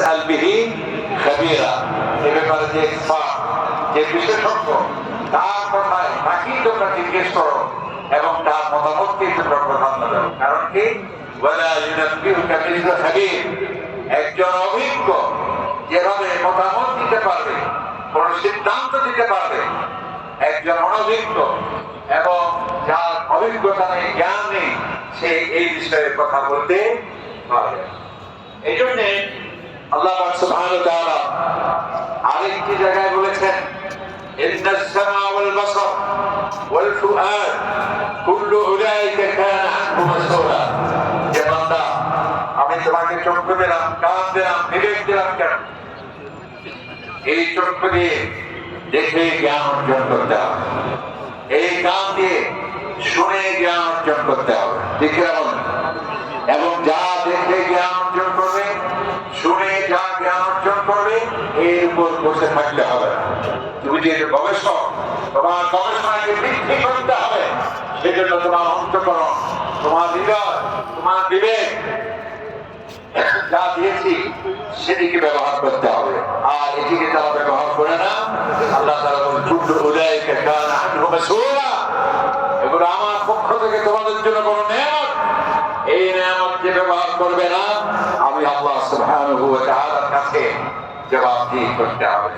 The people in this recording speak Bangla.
আলবিহীন খাবিরা এ ব্যাপারে যে expert, যে বিশেষজ্ঞ তার কথায় তাকেই তোমরা জিজ্ঞেস করো এবং তার মতামতকে তোমরা প্রাধান্য দাও। কারণ কি? ওয়ালা ইউনাব্বিউকা মিসলু খাবির একজন অভিজ্ঞ যেভাবে মতামত দিতে পারবে কোন সিদ্ধান্ত দিতে পারবে একজন অনভিজ্ঞ এবং যার অভিজ্ঞতা নেই জ্ঞান নেই সে এই বিষয়ে কথা বলতে পারবে এই জন্যে আল্লাহ পাক সুবহানাহু ওয়া আরেকটি জায়গায় বলেছেন আমি তোমাকে দিলাম, কান দিলাম, বিবেক দিলাম কেন? এই চক্ষু দিয়ে দেখে জ্ঞান অর্জন করতে হবে। এই কান দিয়ে শুনে জ্ঞান অর্জন করতে হবে। এবং যা দেখে জ্ঞান এর উপর বসে থাকতে হবে। তুমি যে গবেষক, তোমার গবেষণাকে বৃদ্ধি করতে হবে, সেজন্য তোমার অন্তকরণ তোমার হৃদয়, তোমার বিবেক, যা দিয়েছি সেদিকে ব্যবহার করতে হবে। আর এটিকে যারা ব্যবহার করে না। আল্লাহ তারা আনহু মাসউলা। এগুলো আমার পক্ষ থেকে তোমাদের জন্য কোনো নিয়ামত। এই নিয়ামত যে ব্যবহার করবে না। আমি আল্লাহ সুবহানাহু ওয়া তাআলার কাছে জবাবদিহি করতে হবে।